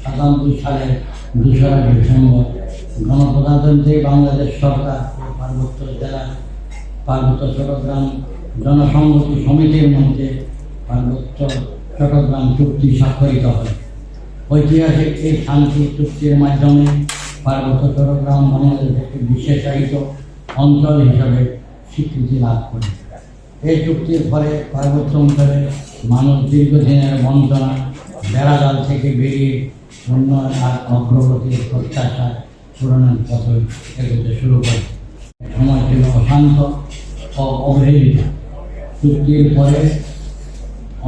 সাতানব্বই সালের দোসরা ডিসেম্বর গণপ্রজাতন্ত্রী বাংলাদেশ সরকার পার্বত্য জেলা পার্বত্য চট্টগ্রাম জনসংহতি সমিতির মধ্যে পার্বত্য চট্টগ্রাম চুক্তি স্বাক্ষরিত হয়। ঐতিহাসিক এই শান্তি চুক্তির মাধ্যমে পার্বত্য চট্টগ্রাম বাংলাদেশ একটি বিশেষায়িত অঞ্চল হিসাবে স্বীকৃতি লাভ করে। এই চুক্তির ফলে পার্বত্য অঞ্চলে মানুষ দীর্ঘদিনের বঞ্চনা বেড়াজাল থেকে বেরিয়ে উন্নয়ন আর অগ্রগতির প্রত্যাশা পূরণের পথে এগোতে শুরু করে। সময় ছিল অশান্ত ও অবহেলিত। চুক্তির পরে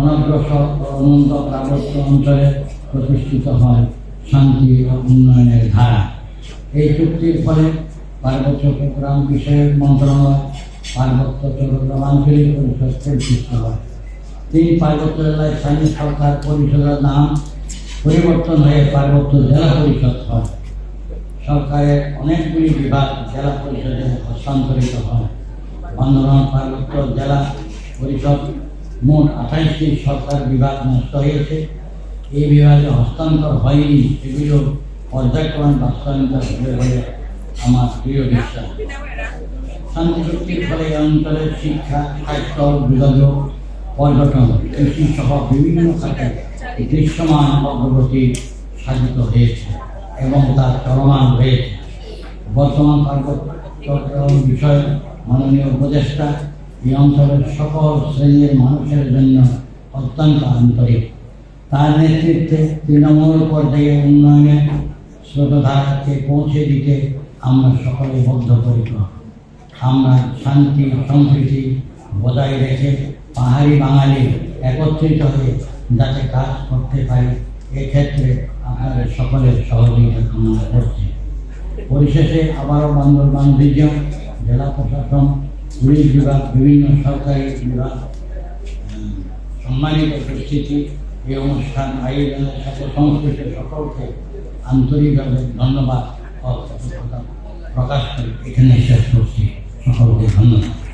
অনগ্রসর অনন্ত পার্বত্য অঞ্চলে প্রতিষ্ঠিত হয় শান্তি ও উন্নয়নের ধারা। এই চুক্তির ফলে পার্বত্য চট্টগ্রাম বিষয়ক মন্ত্রণালয় পার্বত্য চট্টগ্রাম আঞ্চলিক পরিষদ প্রতিষ্ঠিত হয়। তিন পার্বত্য জেলায় স্থানীয় সরকার পরিষদের নাম পরিবর্তন হয়ে পার্বত্য জেলা পরিষদ হয়। সরকারের অনেকগুলি বিভাগ জেলা পরিষদে হস্তান্তরিত হয়। বান্দরবান পার্বত্য জেলা পরিষদ মোট আঠাইশটি সরকার বিভাগ নষ্ট হয়েছে। এই বিভাগে হস্তান্তর হয়নি এগুলো পর্যায়ক্রমে বাস্তবায়িত হবে বলে আমার প্রিয় বিশ্বাস। শান্তি চুক্তির ফলে অঞ্চলের শিক্ষা, স্বাস্থ্য, যোগাযোগ পর্যটন কৃষি সহ বিভিন্ন খাতে দৃশ্যমান অগ্রগতি সাধিত হয়েছে এবং তার চলমান রয়েছে। বর্তমান পার্বত্য বিষয়ে মাননীয় উপদেষ্টা এই অঞ্চলের সকল শ্রেণির মানুষের জন্য অত্যন্ত আন্তরিক। তার নেতৃত্বে তৃণমূল পর্যায়ে উন্নয়নের স্রোতধারাকে পৌঁছে দিতে আমরা সকলে বদ্ধপরিকর। আমরা শান্তি সম্প্রীতি বজায় রেখে পাহাড়ি বাঙালি একত্রিত হয়ে যাতে কাজ করতে পারি, এক্ষেত্রে আপনাদের সকলের সহযোগিতা কামনা করছি। পরিশেষে আবারও বান্দরবান রিজিয়ন জেলা প্রশাসন, পুলিশ বিভাগ, বিভিন্ন সরকারি বিভাগ সম্মানিত উপস্থিতি এই অনুষ্ঠান আয়োজনের সাথে সংশ্লিষ্ট সকলকে আন্তরিকভাবে ধন্যবাদ প্রকাশ করে এখানে শেষ করছি। সকলকে ধন্যবাদ।